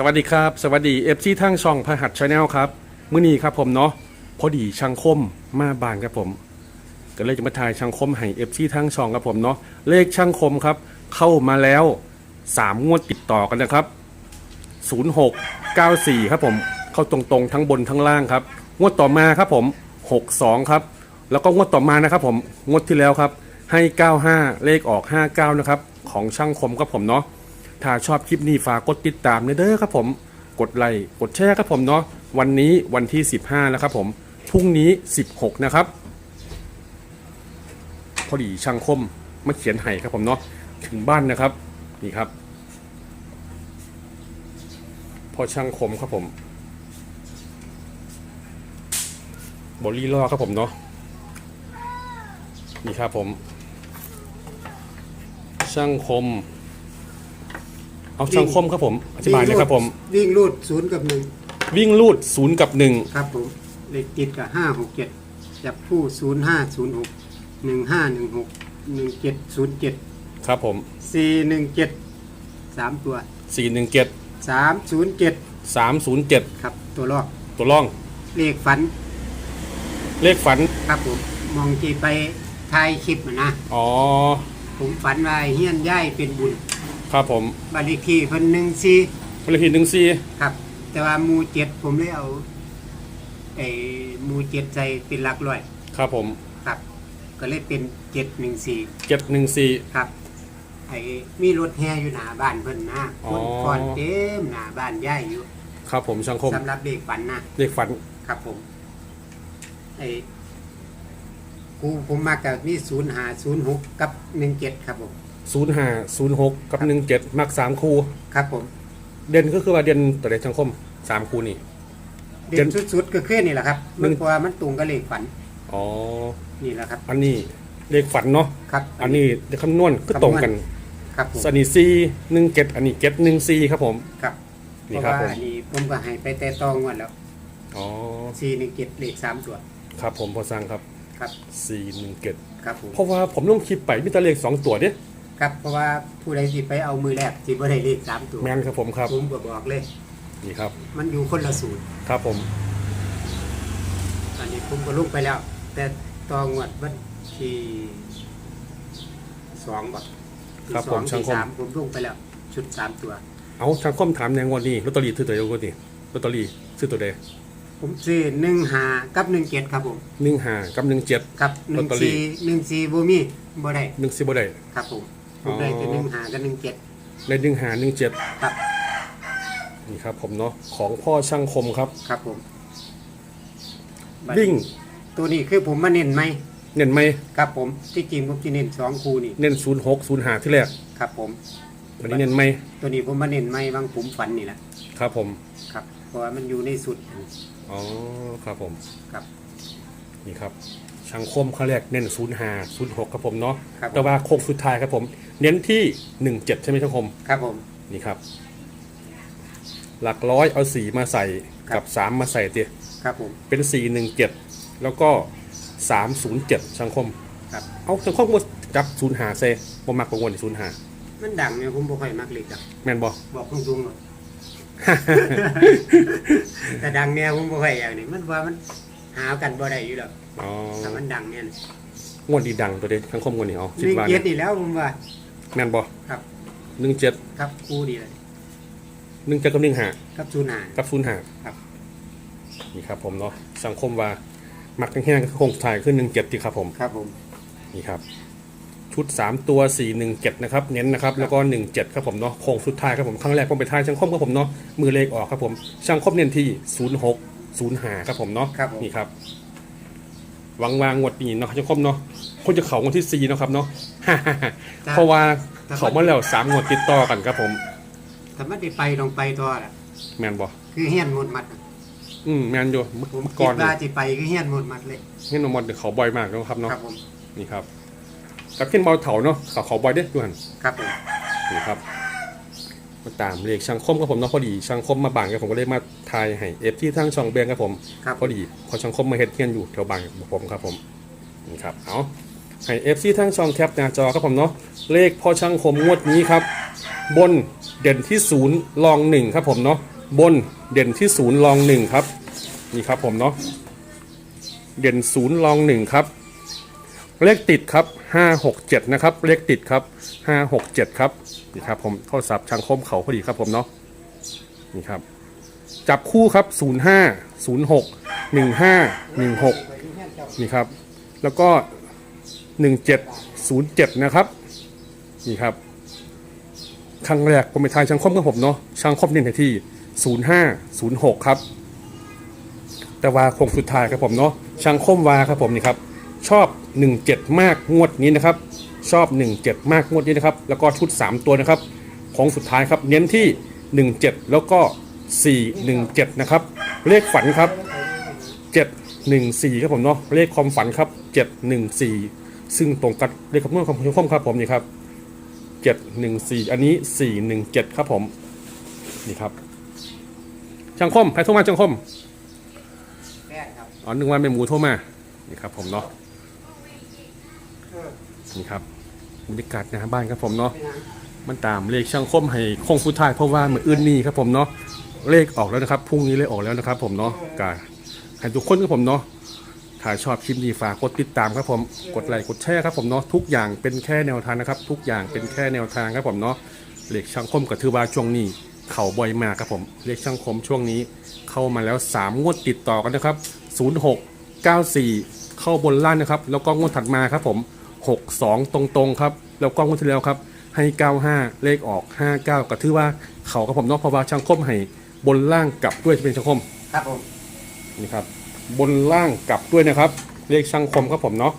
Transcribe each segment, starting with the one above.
สวัสดีครับ สวัสดีเอฟซีทั้งช่องพหัสชาแนลครับมื้อนี้ครับผมเนาะพอดีช่างคมมาบานครับผม ก็เลยจะมาถ่ายช่างคมให้เอฟซีทั้งช่องครับผมเนาะเลขช่างคมครับ เข้ามาแล้ว3งวดติดต่อกันนะครับ06 94ครับผมเข้าตรงๆทั้งบนทั้งล่างครับ งวดต่อมาครับผม62ครับ แล้วก็งวดต่อมานะครับผมงวดที่แล้วครับให้95เลขออก59นะครับของช่างคมครับผมเนาะ ถ้าชอบคลิปนี้ฝากกดติดตามเด้อครับผม กดไลค์กดแชร์ครับผมเนาะวันนี้วันที่ 15 แล้วครับผมพรุ่งนี้ 16 นะครับ พอดีช่างคมมาเขียนให้ครับผมเนาะถึงบ้านนะครับนี่ครับ พอช่างคมครับผมบอลลี่ล่อครับผมเนาะนี่ครับผม ช่างคม เอาช่างคมครับผมอธิบายเลยครับผม วิ่งรูดศูนย์กับหนึ่งวิ่งลูดศูนย์กับหนึ่งครับผมเลขติดกับห้าหกเจ็ดจับคู่ศูนย์ห้าศูนย์หกหนึ่งห้าหนึ่งหกหนึ่งเจ็ดศูนย์เจ็ดครับผมสี่หนึ่งเจ็ดสามตัวสี่หนึ่งเจ็ดสามศูนย์เจ็ดสามศูนย์เจ็ดครับตัวลอกตัวล่อง เลขฝันเลขฝันครับผมมองจีไปถ่ายคลิปน่ะนะอ๋อผมฝันว่าเฮียนย่ายเป็นบุญ ครับผมบัตรเลขที่เพิ่นหนึ่งสี่เลขที่หนึ่งสี่ครับ แต่ว่าหมูเจ็ดผมเลยเอาไอ้หมูเจ็ดใจเป็นหลักร้อยครับผมครับ ก็เลยเป็นเจ็ดหนึ่งสี่เจ็ดหนึ่งสี่ครับไอ้มีรถแห่อยู่หน้าบ้านเพิ่นนะอ๋คอนฟอนเต็มหน้าบ้านย่ายอยู่ครับผมช่างคมสำหรับเด็กฝันนะเลขฝันครับผมไอ้กูผมมากับนี่ศูนย์หาศูนย์หกกับหนึ่งเจ็ดครับผม ศูนย์ห้าศูนย์หกกับหนึ่งเจ็ดมักสามคู่ ครับผม เด่นก็คือว่าเด่นตัวเลขช่างคมสามคู่นี่ เด่นสุดๆก็คือนี่แหละครับหนึ่มันงเพราะว่ามันตรงกับเลขฝันอ๋อ นี่แหละครับ อันนี้เลขฝันเนาะ ครับ อันนี้เลขคำนวณก็ตรงกัน ครับผมสันนิซีหนึ่งเจ็ดอันนี้เจ็ดหนึ่งสี่ครับผม ครับเพนี่ราะครับว่าผม อันนี้ผมก็ให้ไปแต่ตองวันแล้วอ๋อ สี่หนึ่งเจ็ดเลขสามตัวครับผมพอสร้างครับครับ สี่หนึ่งเจ็ดครับผมเพราะว่าผมลงคลิปไปมีแต่เลขสองตัวเนี่ย ครับเพราะว่าผู้ใดสิไปเอามือแรกสิบ่ได้เลขสามตัวแมนครับผมครับ ผมก็บอกเลย นี่ครับ มันอยู่คนละสูตรครับผม อันนี้ผมก็ลุกไปแล้ว แต่ตองวดวันที่สองบ่ที่ครับสผอมงช่างที่คม สามผมลุกไปแล้ว ชุดสามตัว เอาช่างคมถามแนงวันนี้ลอตเตอรี่ซื้อตัวเดียวกันนี่ลอตเตอรี่ซื้อตัวเดียวผมซื้อหนึ่งหากับหนึ่งเจ็ดครับผมหนึ่งห้ากับหนึ่งเจ็ดกับหลอนึ่ตงเตอรี่ สี่หนึ่งสี่บ่มีบ่ได้หนึ่งสิบได้ ครับผม ผมได้แต่อ๋อหนึ่งหากับหนึ่งเจ็ดในหนึ่งห้าหนึ่งเจ็ดครับนี่ครับผมเนาะของพ่อช่างคมครับ ครับผมวิ่งตัวนี้คือผมมาเน้นไหมเน้นไหมครับผมที่จริงผมจะเน้นสองคูนี่เน้นศูนย์หกศูนย์ห้าที่แรกครับผม วันนี้เน้นไหมตัวนี้ผมมาเน้นไหมบางผมฝันนี่แหละครับผมครับเพราะว่ามันอยู่ในสุด อ๋อครับผมครับ นี่ครับ ช่างคมเขาแรกเน้นศูนย์ห้าศูนย์หกครับผมเนาะครับผม แต่ว่าโค้งสุดท้ายครับผม เน้นที่หนึ่งเจ็ดใช่ไหมช่างคมครับผม นี่ครับ หลักร้อยเอาสีมาใส่ครับ กับสามมาใส่เตียครับผม เป็นสี่หนึ่งเจ็ดแล้วก็สามศูนย์เจ็ดสังคมครับ เอาสังคมว่าจับศูนย์หาเซบ่มักประวนศูนย์หามันดังเนี่ยผมบ่ค่อยมักเลยครับแม่นบ่บอกตรงๆเลยแต่ดังเนี่ยผมบ่ค่อยอย่างนี้มันว่ามัน หากันบ่ได้อยู่หรอกอ๋อถ้ามันดังเนี่ยงวดดีดังตัวเด็ดสังคมงวดนี้เอาหสิบนึ่งบาทเจ็ดนี่แล้วผมว่า แม่นบ่ครับ หนึ่งเจ็ดครับคู่ดีเลยหนึ่งเจ็ดกับหนึ่งหาครับศูนย์หา กับศูนย์หาครับ นี่ครับผมเนาะสังคมว่ามักแห้งๆคงถ่ายขึ้นหนึ่งเจ็ดดีครับผม ครับผม นี่ครับ ชุด 3 ตัว 4 1 7นะครับเน้นนะครับแล้วก็ 1 7ครับผมเนาะโค้งสุดท้ายครับผมครั้งแรกผมไปทายช่างคมครับผมเนาะมือเลขออกครับผมช่างคมเน้นที่ 0 6 0 5ครับผมเนาะครับผม นี่ครับวางวางงวดนี้เนาะช่างคมเนาะคนจะเขางวดที่4เนาะครับเนาะ เพราะว่าเขามาแล้ว3งวดติดต่อกันครับผมถ้ามันได้ไปต้องไปต่อล่ะแมนบ่คือเฮียนหมดมัดอืมแมนอยู่เมื่อผมเมื่อคิก่อดนว่าสิไปคือเฮียนหมดมัดเลยเห็นน้องมดเดี๋ยวเขาบ่อยมากเนาะครับเนาะครับผมนี่ครับกับเข่นเบาเถาเนาะเขาเขาบ่อยเด้อดูหัน ครับผมนี่ครับ มาตามเลขช่างคมครับผมเนาะพอดีช่างคมมาบางครับผมก็เลยมาทายให้เอฟที่ทางช่องเบงครับผมครับ พอดีพอช่างคมมาเฮ็ดเงียนอยู่แถวบางผมครับผมนี่ครับเอาให้เอฟซีทางช่องแคปหน้าจอครับผมเนาะเลขพอช่างคมงวดนี้ครับ บนเด่นที่ศูนย์รองหนึ่งครับผมเนาะบนเด่นที่ศูนย์รองหนึ่งครับนี่ครับผมเนาะเด่นศูนย์รองหนึ่งครับ เลขติดครับห้าหกเจ็ดนะครับ เลขติดครับห้าหกเจ็ดครับ นี่ครับผมโทรศัพท์ช่างคมเขาพอดีครับผมเนาะ นี่ครับ จับคู่ครับศูนย์ห้าศูนย์หกหนึ่งห้าหนึ่งหกนี่ครับ แล้วก็หนึ่งเจ็ดศูนย์เจ็ดนะครับ นี่ครับ ครั้งแรกผมไปทายช่างคมกับผมเนาะ ช่างคมเน้นที่ 0506 ครับ แต่ว่าคงสุดท้ายครับผมเนาะ ช่างคมวาครับผมนี่ครับ ชอบ 17 มากงวดนี้นะครับ ชอบ 17 มากงวดนี้นะครับ แล้วก็ชุด 3 ตัวนะครับ ของสุดท้ายครับ เน้นที่ 17 แล้วก็ 417 นะครับ เลขฝันครับ 714 ครับผมเนาะ เลขความฝันครับ 714 ซึ่งตรงกับเลขคำนวณของช่างคมครับผมนี่ครับเจ็ดหนึ่งสี่อันนี้สี่หนึ่งเจ็ดครับผม นี่ครับ ช่างคมใครโทรมาช่างคมแม่ครับอ๋อหนึ่งวันเป็นหมูโทรมา นี่ครับผมเนาะเออ นี่ครับบรรยากาศหน้าบ้านครับผมเนาะมันตามเลขช่างคมให้คงสุดท้ายเพราะว่าเหมือนอื่นนี่ครับผมเนาะเลขออกแล้วนะครับพรุ่งนี้เลขออกแล้วนะครับ ผมเนาะกาให้ทุกคนครับผมเนาะถ้าชอบคลิปนี้ฝากกดติดตามครับผมกดไลค์กดแชร์ครับผมเนาะทุกอย่างเป็นแค่แนวทางนะครับ ทุกอย่างเป็นแค่แนวทางครับผมเนาะเลขช่างคมกับทือว่าช่วงนี้เข่าบ่อยมากครับผมเลขช่างคมช่วงนี้เข้ามาแล้ว 3 งวดติดต่อกันนะครับ 06 94 เข้าบนล่างนะครับ แล้วก็งวดถัดมาครับผม 62 ตรงๆครับ แล้วก็งวดที่แล้วครับ ให้ 95 เลขออก 59 ก็ถือว่าเขากับผมเนาะเพราะว่าช่างคมให้บนล่างกลับด้วยจะเป็นช่างคมครับผมนี่ครับ บนล่างกลับด้วยนะครับ เลขช่างคมครับผมเนาะ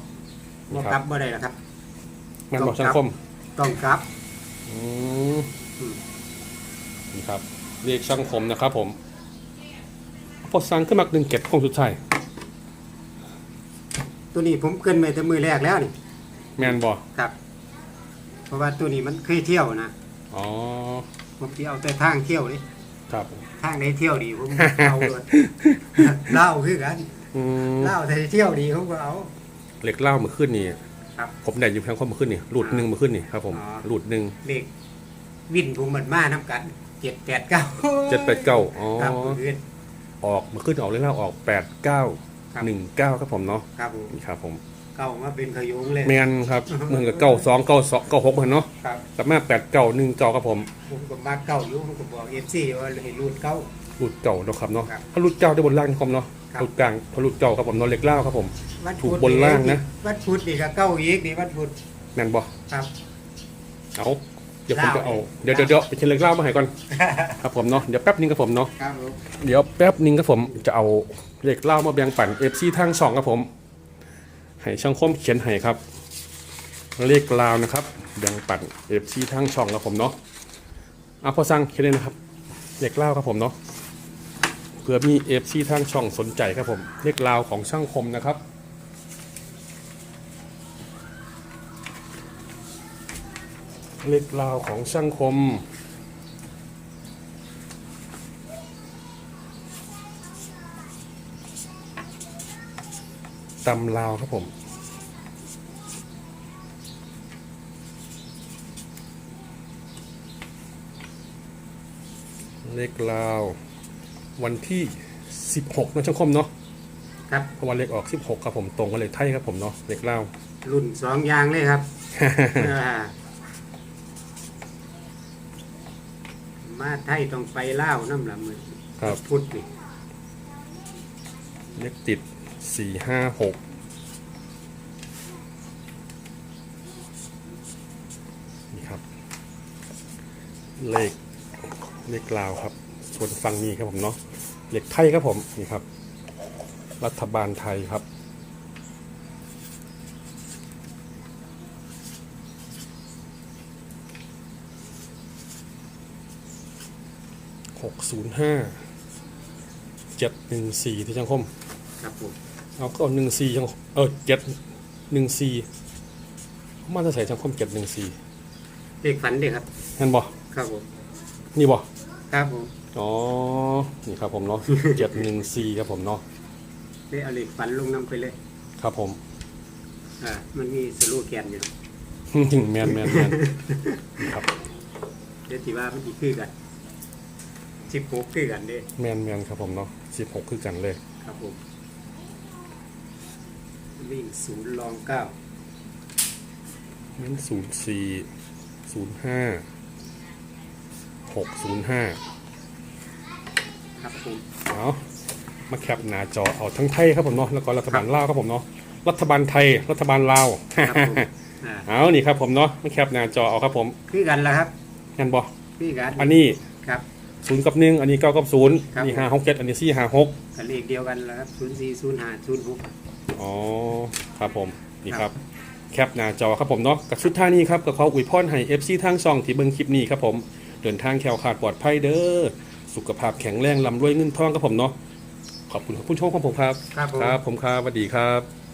บ่นี่คกลัรับบบ่ได้หรอกครับงานบอกช่างคมต้องกลับอืมอืมนี่ครับเลขช่างคมนะครับ ผมพอสั่งขึ้นมาหนึ่งเก็บคงสุดท้ายตัวนี้ผมเกินไปแต่มือแรกแล้วนี่ แมนบอครับ เพราะว่าตัวนี้มันเคยเที่ยวนะอ๋อผมสิเอาแต่ทางเที่ยวนี่ครับ ทางไหนเที่ยวดีผมเอาเลยเล่าคือกันอืมเล่าแต่เที่ยวดีผมก็เอา เหล็กเล่ามาขึ้นนี่ครับผมได้อยู่ช่างคมมาขึ้นนี่หลุดหนึ่งมาขึ้นนี่ครับผมอ๋อ หลุดหนึ่งเลขวินผมเหมือนมาน้ำกันเจ็ดแปดเก้าเจ็ดแปดเก้าอ๋อครับคืนออกมาขึ้นออกเลยเล่าออกแปดเก้าครับ หนึ่งเก้าครับผมเนาะครับผม นี่ครับผม เก้ามาเป็นขยงเลย แมนครับเหมือนกับเก้าสองเก้าสองเก้าหกเหมือนเนาะครับแต่มาแปดเก้าหนึ่งเก้าครับผมผมก็มาเก้าอยู่ผมก็บอกเอฟซีว่าให้รูดเก้าหลุดเก่าเนาะครับเนาะครับถ้าหลุดเก้าได้บนล่างครับเนาะครับหลุดกลางพอหลุดเก่าครับผมเนาะเหล็กเล่าครับผม วัดถูกพุธบนล่างนะ วัดพุธนี่ก็เก้าอีกนี่วัดพุธแมนบอครับ เอาเดี๋ยวผมจะเล่าเอาเดี๋ยวเดี๋ยวเดี๋ยวไปเช็คเหล็กเล่ามาให้ก่อนครับผมเนาะเดี๋ยวแป๊บนึงครับผมเนาะ ครับผมเดี๋ยวแป๊บนึงครับผมจะเอาเหล็กเล่ามาแบ่งปันเอฟซีทางสองครับผม ให้ช่างคมเขียนให้ครับ เลขลาวนะครับแบ่งปันเอฟซีทางช่องครับผมเนาะเอาพอสั่งเขียนเลยนะครับ เลขลาวครับผมเนาะเผื่อมีเอฟซีทางช่องสนใจครับผม เลขลาวของช่างคมนะครับเลขลาวของช่างคม ตำลาวครับผม เลขลาว วันที่ 16นะช่างคมเนาะครับเพราะวันเลขออก 16ครับผมตรงกันเลยไทยครับผมเนาะเลขลาว รุ่นสองอยางเลยครับอ่ามาไทยต้องไปเล่าวน้ำละมือครับ พุธนี่เลขติด 456นี่ครับ เลข เลขลาวครับ ส่วนฟังนี้ครับผมเนาะเลขไทยครับผมนี่ครับ รัฐบาลไทยครับหกศูนย์ห้าเจ็ดหนึ่งสี่ที่ช่างคมครับผมเอาก็หนึ่งสี่ช่างเออเจ็ดหนึ่งสี่มาจะใส่ช่างคมเจ็ดหนึ่งสี่เลขฝันเด้ครับเห็นบ่ครับผมนี่บ่ ครับผมอ๋อ นี่ครับผมเนาะเจ็ดหนึ่งสี่ครับผมเนาะได้เอาเลขฝันลงน้ำไปเลยครับผม อ่ามันมีสโลูแกนอยู่แมนแมนแมนนี่ครับเดี๋ยวสิว่ามันสิคือกันสิบหกคือกันเด้แมนแมนครับผมเนาะสิบหกคือกันเลย ครับผมวิ่งศูนย์รองเก้างั้นศูนย์สี่ศูนย์ห้า หกศูนย์ห้าครับผมเอามาแคปหน้าจอเอาทั้งไทยครับผมเนาะแล้วก็รัฐบาลลาวครับผมเนาะรัฐบาลไทย รัฐบาลลาวครับผมอ่าเอานี่ครับผมเนาะมาแคปหน้าจอเอาครับผมคือกันแล้วครับงั้นบอคือกันอันนี้ครับ ศูนย์กับหนึ่งอันนี้เก้ากับศูนย์ครับ นี่ห้าหกเจ็ดอันนี้สี่ห้าหกกันเลขเดียวกันแล้วครับศูนย์สี่ศูนย์ห้าศูนย์หก อ๋อครับผมนี่คครัรับ บแคปหน้าจอครับผมเนาะกับชุดท่านี้ครับกับเขาอวยพรให้เอฟซีทางช่องที่เบิ่งคลิปนี้ครับผมเดินทางแคล้วขาดปลอดภัยเด้อ สุขภาพแข็งแรงลำรวยเงินทองครับผมเนาะ ขอบคุณผู้ชมของผมครับ ครับผม ครับผมครับสวัสดีครับ